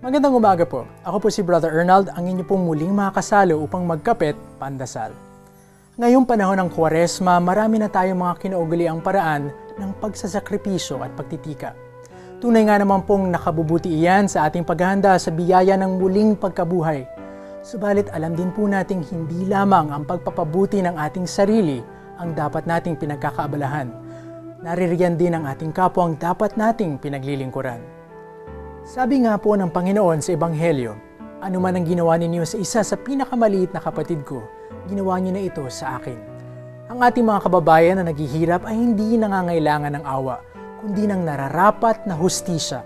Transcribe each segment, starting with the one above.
Magandang umaga po. Ako po si Brother Ernald, ang inyo pong muling makakasalo upang magkapit, pandasal. Ngayong panahon ng Kwaresma, marami na tayong mga kinauguli ang paraan ng pagsasakripisyo at pagtitika. Tunay nga naman pong nakabubuti iyan sa ating paghahanda sa biyaya ng muling pagkabuhay. Subalit alam din po nating hindi lamang ang pagpapabuti ng ating sarili ang dapat nating pinagkakaabalahan. Naririyan din ang ating kapwa ang dapat nating pinaglilingkuran. Sabi nga po ng Panginoon sa Ebanghelyo, ano man ang ginawa ninyo sa isa sa pinakamaliit na kapatid ko, ginawa niyo na ito sa akin. Ang ating mga kababayan na naghihirap ay hindi nangangailangan ng awa, kundi ng nararapat na hustisya.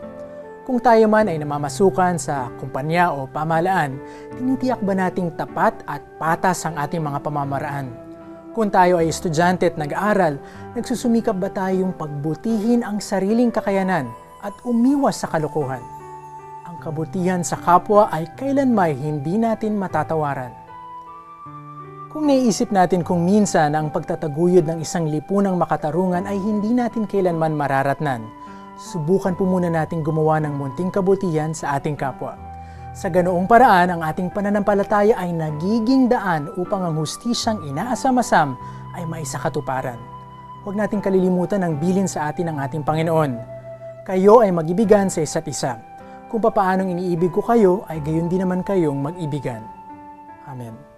Kung tayo man ay namamasukan sa kumpanya o pamalaan, tinitiyak ba nating tapat at patas ang ating mga pamamaraan? Kung tayo ay estudyante at nag-aaral, nagsusumikap ba tayong pagbutihin ang sariling kakayanan at umiwas sa kalokohan? Ang kabutihan sa kapwa ay kailanmay hindi natin matatawaran. Kung naiisip natin kung minsan ang pagtataguyod ng isang lipunang makatarungan ay hindi natin kailanman mararatnan, subukan po muna natin gumawa ng munting kabutihan sa ating kapwa. Sa ganoong paraan, ang ating pananampalataya ay nagiging daan upang ang hustisyang inaasam-asam ay maisakatuparan. Huwag nating kalilimutan ang bilin sa atin ng ating Panginoon. Kayo ay magibigan sa isa't isa. Kung papaanong iniibig ko kayo, ay gayon din naman kayong mag-ibigan. Amen.